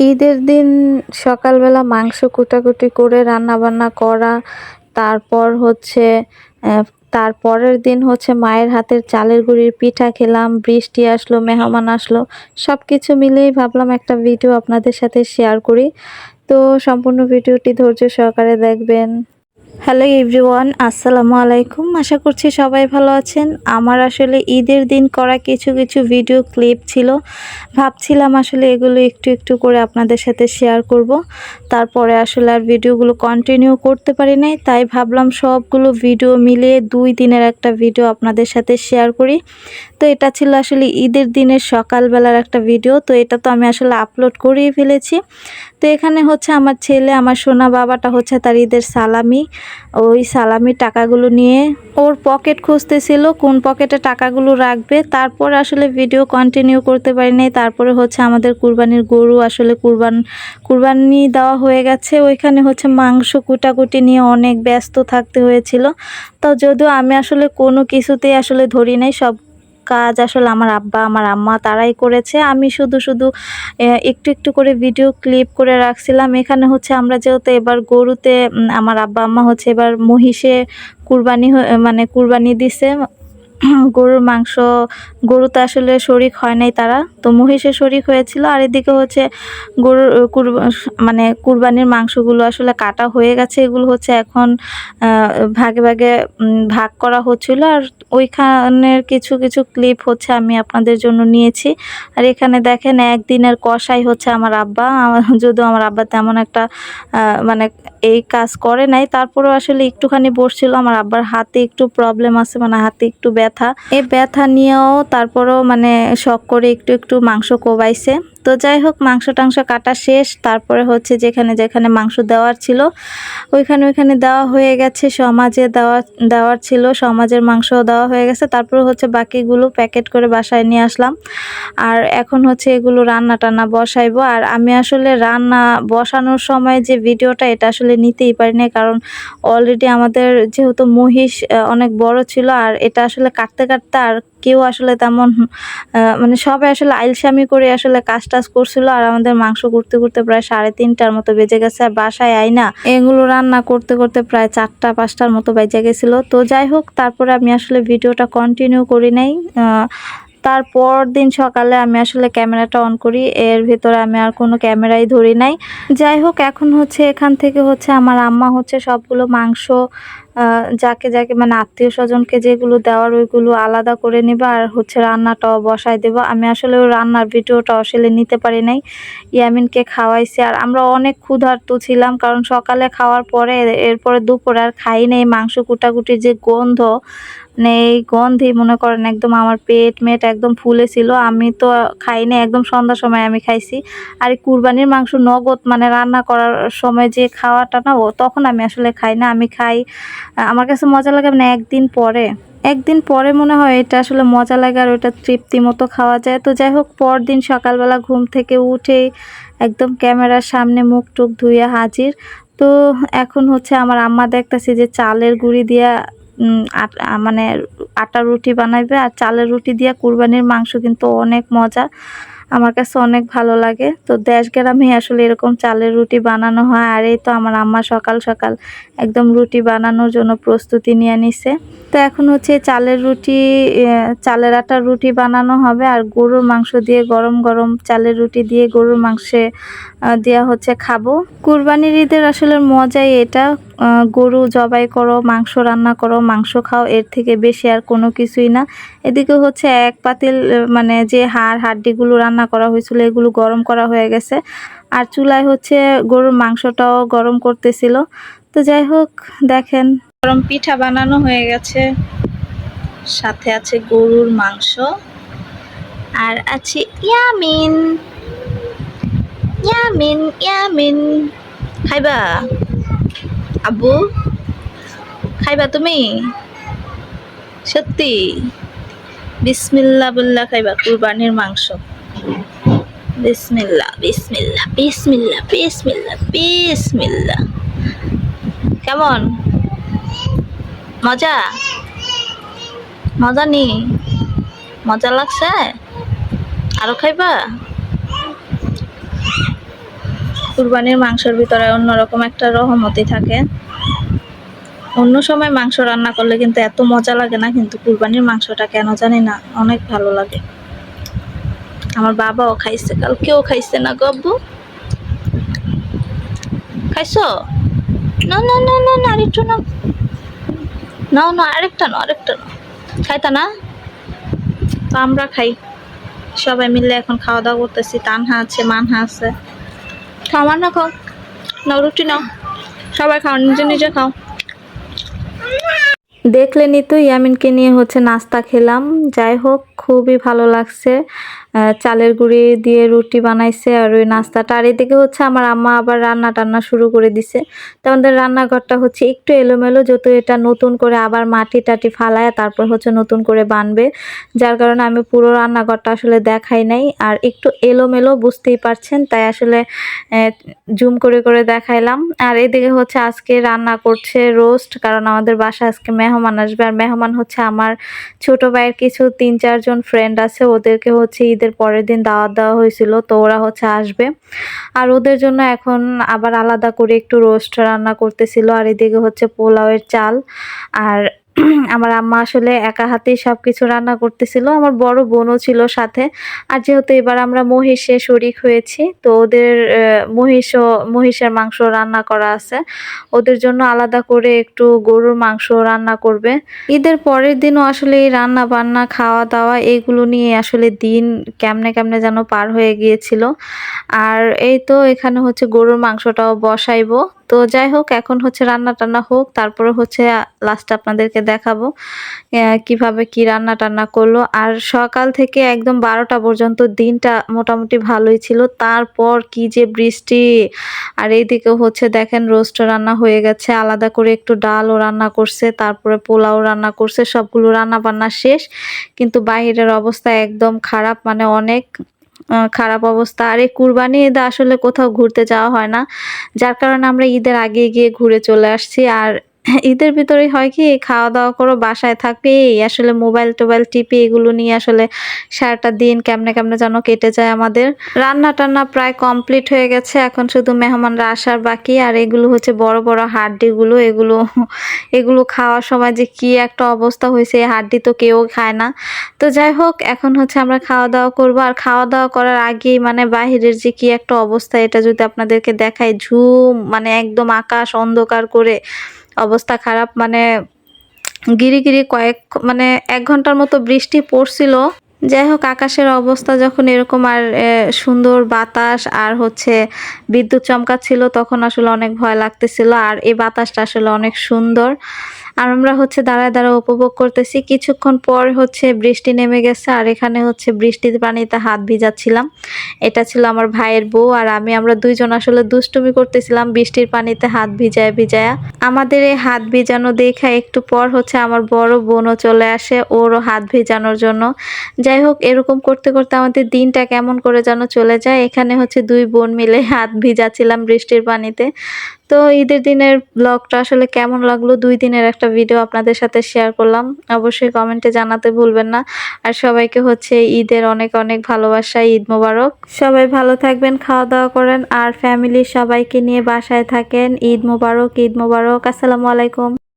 ঈদের দিন সকালবেলা মাংস কুটাকুটি করে রান্না বান্না করা, তারপর হচ্ছে তারপরের দিন হচ্ছে মায়ের হাতের চালের গুঁড়ির পিঠা খেলাম, বৃষ্টি আসলো, মেহমান আসলো সব কিছু মিলেই ভাবলাম একটা ভিডিও আপনাদের সাথে শেয়ার করি। তো সম্পূর্ণ ভিডিওটি ধৈর্য সহকারে দেখবেন। হ্যালো এভরিওয়ান, আসসালামু আলাইকুম। আশা করছি সবাই ভালো আছেন। আমার আসলে ঈদের দিন করা কিছু কিছু ভিডিও ক্লিপ ছিল। ভাবছিলাম আসলে এগুলো একটু একটু করে আপনাদের সাথে শেয়ার করব। তারপরে আসলে আর ভিডিওগুলো কন্টিনিউ করতে পারি নাই। তাই ভাবলাম সবগুলো ভিডিও মিলিয়ে দুই দিনের একটা ভিডিও আপনাদের সাথে শেয়ার করি। তো এটা ছিল আসলে ঈদের দিনের সকালবেলার একটা ভিডিও। তো এটা তো আমি আসলে আপলোড করেই ফেলেছি। তো এখানে হচ্ছে আমার ছেলে, আমার সোনা বাবাটা হচ্ছে তার ঈদের সালামি। ওই সালামির টাকাগুলো নিয়ে ওর পকেট খুঁজতেছিল, কোন পকেটে টাকাগুলো রাখবে, তারপর আসলে ভিডিও কন্টিনিউ করতে পারিনি তারপরে হচ্ছে আমাদের কুরবানির গরু আসলে কুরবান, কুরবানি দেওয়া হয়ে গেছে। ওইখানে হচ্ছে মাংস কুটাকুটি নিয়ে অনেক ব্যস্ত থাকতে হয়েছিল। তো যদিও আমি আসলে কোনো কিছুতেই আসলে ধরি নাই, সব কাজ আসলে আমার আব্বা, আমার আম্মা তারাই করেছে। আমি শুধু শুধু একটু একটু করে ভিডিও ক্লিপ করে রাখছিলাম। এখানে হচ্ছে আমরা যেহেতু এবার গরুতে আমার আব্বা, আম্মা হচ্ছে এবার মহিষে কুরবানি মানে কুরবানি দিছে। গরুর মাংস, গরুতে আসলে শরিক হয় নাই তারা। তো মহিষের শরিক হয়েছিল, আর এদিকে হচ্ছে গরুর মানে কুরবানির মাংসগুলো আসলে কাটা হয়ে গেছে, এগুলো হচ্ছে এখন ভাগে ভাগে ভাগ করা হচ্ছিল, আর ওইখানের কিছু কিছু ক্লিপ হচ্ছে আমি আপনাদের জন্য নিয়েছি। আর এখানে দেখেন একদিনের কষাই হচ্ছে আমার আব্বা যদিও আমার আব্বা তেমন একটা মানে এই কাজ করে নাই, তারপরেও আসলে একটুখানি বসছিল, আমার আব্বার হাতে একটু প্রবলেম আছে মানে হাতে একটু ব্যথা। এই ব্যথা নিয়েও তারপরেও মানে শখ করে একটু একটু মাংস কোবাইছে। তো যাই হোক মাংস টাংস কাটা শেষ। তারপরে হচ্ছে যেখানে যেখানে মাংস দেওয়ার ছিল, ওইখানে ওইখানে দেওয়া হয়ে গেছে, সমাজে দেওয়া, দেওয়ার ছিল, সমাজের মাংস দেওয়া হয়ে গেছে। তারপরে হচ্ছে বাকিগুলো প্যাকেট করে বাসায় নিয়ে আসলাম। আর এখন হচ্ছে এগুলো রান্না টান্না বসাইবো। আর আমি আসলে রান্না বসানোর সময় যে ভিডিওটা, এটা আসলে নিতেই পারিনি। কারণ অলরেডি আমাদের যেহেতু মহিষ অনেক বড় ছিল, আর এটা আসলে কাটতে কাটতে আর কেউ আসলে তেমন মানে সবাই আসলে আইলসামি করে আসলে কাজ টাজ করছিল আর আমাদের মাংস করতে করতে প্রায় সাড়ে তিনটার মতো বেজে গেছে, আর বাসায় আই না। এগুলো রান্না করতে করতে প্রায় চারটা পাঁচটার মতো বেজে গেছিল। তো যাই হোক, তারপরে আমি আসলে ভিডিওটা কন্টিনিউ করি নাই। তারপর দিন সকালে আমি আসলে ক্যামেরাটা অন করি। এর ভিতরে আমি আর কোনো ক্যামেরাই ধরি নাই। যাই হোক, এখন হচ্ছে এখান থেকে হচ্ছে আমার আম্মা হচ্ছে সবগুলো মাংস যাকে যাকে মানে আত্মীয় স্বজনকে যেগুলো দেওয়ার ওইগুলো আলাদা করে নেবে আর হচ্ছে রান্নাটাও বসাই দেবো। আমি আসলে ওই রান্নার ভিডিওটা আসলে নিতে পারি নাই। ইয়ামিনকে খাওয়াইছি আর আমরা অনেক ক্ষুধার্ত ছিলাম কারণ সকালে খাওয়ার পরে এরপরে দুপুরে আর খাই নাই। মাংস কুটাকুটির যে গন্ধ মানে এই গন্ধে মনে করেন একদম আমার পেট মেট একদম ফুলে ছিল। আমি তো খাইনি একদম সন্ধ্যার সময় আমি খাইছি। আর এই কুরবানির মাংস নগদ মানে রান্না করার সময় যে খাওয়াটা না, ও তখন আমি আসলে খাই না। আমি খাই আমার কাছে মজা লাগে মানে একদিন পরে। একদিন পরে মনে হয় এটা আসলে মজা লাগে আর ওটা তৃপ্তি মতো খাওয়া যায়। তো যাই হোক, পরদিন সকালবেলা ঘুম থেকে উঠেই একদম ক্যামেরার সামনে মুখ টুক ধুয়ে হাজির। তো এখন হচ্ছে আমার আম্মা দেখতেছি যে চালের গুঁড়ি দিয়া মানে আটা রুটি বানাইবে। আর চালের রুটি দিয়া কুরবানির মাংস কিন্তু অনেক মজা। আমার কাছে অনেক ভালো লাগে। তো দেশ গ্রামে আসলে এরকম চালের রুটি বানানো হয়, আর এই তো আমার আম্মা সকাল সকাল একদম রুটি বানানোর জন্য প্রস্তুতি নিয়ে নিছে। তো এখন হচ্ছে চালের রুটি চালের আটার রুটি বানানো হবে আর গরুর মাংস দিয়ে, গরম গরম চালের রুটি দিয়ে গরুর মাংসে দেওয়া হচ্ছে খাব। কুরবানির ঈদের আসলে মজাই এটা গরু জবাই করো, মাংস রান্না করো, মাংস খাও, এর থেকে বেশি আর কোনো কিছুই না। এদিকে হচ্ছে এক পাতিল মানে যে হাড়, হাড্ডিগুলো রান্না করা হয়েছিল, এগুলো গরম করা হয়ে গেছে। আর চুলায় হচ্ছে গরুর মাংসটাও গরম করতেছিল। তো যাই হোক, দেখেন গরম পিঠা বানানো হয়ে গেছে। সাথে আছে গরুর মাংস। আর আছে ইয়ামিন। ইয়ামিন ইয়ামিন। খাইবা? আব্বু? খাইবা তুমি? সত্যি? বিসমিল্লা বললা খাইবা, কুরবানির মাংস। বিসমিল্লা বিসমিল্লা বিসমিল্লা বিসমিল্লা বিসমিল্লা কেমন? মজা? মজা নি? মজা লাগছে? আরও খাইবা? কুরবানির মাংসের ভিতরে অন্যরকম একটা রহমতি থাকে। অন্য সময় মাংস রান্না করলে কিন্তু এত মজা লাগে না, কিন্তু কুরবানির মাংসটা কেন জানি না, অনেক ভালো লাগে। আমার বাবাও খাইছে, কালকেও খাইছে না গব্বু খাইছো? না না না না না আরেকটু না। নাও না, আরেকটা না আরেকটা না। খাইতা না? তো আমরা খাই। সবাই মিলে এখন খাওয়া দাওয়া করতেছি। তানহা আছে, মানহা আছে। খাওয়া না খাও। নাও, রুটি নাও। সবাই খাও, নিজে নিজে খাও। দেখলেনি তো ইয়ামিনকে নিয়ে হচ্ছে নাস্তা খেলাম। যাই হোক, খুবই ভালো লাগছে। চালের গুঁড়ি দিয়ে রুটি বানাইছে আর ওই নাস্তাটা। আর এদিকে হচ্ছে আমার আম্মা আবার রান্না টান্না শুরু করে দিছে। তো আমাদের রান্নাঘরটা হচ্ছে একটু এলোমেলো যত এটা নতুন করে আবার মাটি টাটি ফালায় তারপর হচ্ছে নতুন করে বানবে। যার কারণে আমি পুরো রান্নাঘরটা আসলে দেখাই নাই। আর একটু এলোমেলো, বুঝতেই পারছেন, তাই আসলে জুম করে করে দেখাইলাম। আর এদিকে হচ্ছে আজকে রান্না করছে রোস্ট, কারণ আমাদের বাসায় আজকে মেহমান আসবে। আর মেহমান হচ্ছে আমার ছোট ভাইয়ের কিছু তিন চারজন ফ্রেন্ড আছে, ওদেরকে হচ্ছে ঈদের পরের দিন দাওয়াত দেওয়া হয়েছিল, তো ওরা হচ্ছে আসবে। আর ওদের জন্য এখন আবার আলাদা করে একটু রোস্ট রান্না করতেছিল, আর এদিকে হচ্ছে পোলাওয়ের চাল। আর আমার আম্মা আসলে একা হাতেই সব কিছু রান্না করতেছিল, আমার বড় বোনও ছিল সাথে। আর যেহেতু এবার আমরা মহিষে শরিক হয়েছি, তো ওদের মহিষও মহিষের মাংস রান্না করা আছে। ওদের জন্য আলাদা করে একটু গরুর মাংস রান্না করবে। ঈদের পরের দিনও আসলে এই রান্না বান্না খাওয়া দাওয়া এগুলো নিয়ে আসলে দিন কেমনে কেমনে যেন পার হয়ে গিয়েছিল। আর এই তো এখানে হচ্ছে গরুর মাংসটাও বসাইবো। তো যাই হোক, এখন হচ্ছে রান্না টান্না হোক, তারপরে হচ্ছে লাস্ট আপনাদেরকে দেখাবো কীভাবে কি রান্না টান্না করল। আর সকাল থেকে একদম বারোটা পর্যন্ত দিনটা মোটামুটি ভালোই ছিল। তারপর কি যে বৃষ্টি, আর এইদিকে হচ্ছে দেখেন রোস্ট রান্না হয়ে গেছে। আলাদা করে একটু ডালও রান্না করছে, তারপরে পোলাও রান্না করছে, সবগুলো রান্না বান্না শেষ। কিন্তু বাইরের অবস্থা একদম খারাপ মানে অনেক খারাপ অবস্থা। আর এই কুরবানি ঈদে আসলে কোথাও ঘুরতে যাওয়া হয় না। যার কারণে আমরা ঈদের আগে গিয়ে ঘুরে চলে আসছি। আর ঈদের ভিতরে হয় কি খাওয়া দাওয়া করো, বাসায় থাকবে, আসলে মোবাইল টোবাইল টিপি, এগুলো নিয়ে আসলে সারাটা দিন কেমনে কেমনে যেন কেটে যায় আমাদের। রান্না টান্না প্রায় কমপ্লিট হয়ে গেছে, এখন শুধু মেহমানরা আসার বাকি, আর এগুলো হচ্ছে বড় বড় হাড্ডিগুলো, এগুলো এগুলো খাওয়ার সময় যে কি একটা অবস্থা হয়েছে, এই হাড্ডি তো কেউ খায় না। তো যাই হোক, এখন হচ্ছে আমরা খাওয়া দাওয়া করব, আর খাওয়া দাওয়া করার আগেই মানে বাহিরের যে কি একটা অবস্থা, এটা যদি আপনাদেরকে দেখায় ঝুম মানে একদম আকাশ অন্ধকার করে অবস্থা খারাপ মানে গিরি গিরি কয়েক মানে এক ঘণ্টার মতো বৃষ্টি পড়ছিল। যাই হোক, আকাশের অবস্থা যখন এরকম আর সুন্দর বাতাস আর হচ্ছে বিদ্যুৎ চমকাচ্ছিল, তখন আসলে অনেক ভয় লাগতেছিল। আর এই বাতাসটা আসলে অনেক সুন্দর। আর আমরা হচ্ছে দাঁড়ায় দাঁড়ায় উপভোগ করতেছি। কিছুক্ষণ পর হচ্ছে বৃষ্টি নেমে গেছে আর এখানে হচ্ছে বৃষ্টির পানিতে হাত ভিজাচ্ছিলাম। এটা ছিল আমার ভাইয়ের বউ আর আমি, আমরা দুইজন আসলে দুষ্টুমি করতেছিলাম বৃষ্টির পানিতে হাত ভিজায় ভিজায়া। আমাদের এই হাত ভিজানো দেখা একটু পর হচ্ছে আমার বড় বোনও চলে আসে ওরও হাত ভিজানোর জন্য। যাই হোক, এরকম করতে করতে আমাদের দিনটা কেমন করে যেন চলে যায়। এখানে হচ্ছে দুই বোন মিলে হাত ভিজাচ্ছিলাম বৃষ্টির পানিতে। তো ঈদের দিনের ব্লগটা আসলে কেমন লাগল? দুই দিনের একটা ভিডিও আপনাদের সাথে শেয়ার করলাম। অবশ্যই কমেন্টে জানাতে ভুলবেন না। আর সবাইকে হচ্ছে ঈদের অনেক অনেক ভালোবাসা, ঈদ মোবারক। সবাই ভালো থাকবেন, খাওয়া দাওয়া করেন। আর ফ্যামিলি সবাইকে নিয়ে বাসায় থাকেন। ঈদ মোবারক ঈদ মোবারক। আসসালামু আলাইকুম।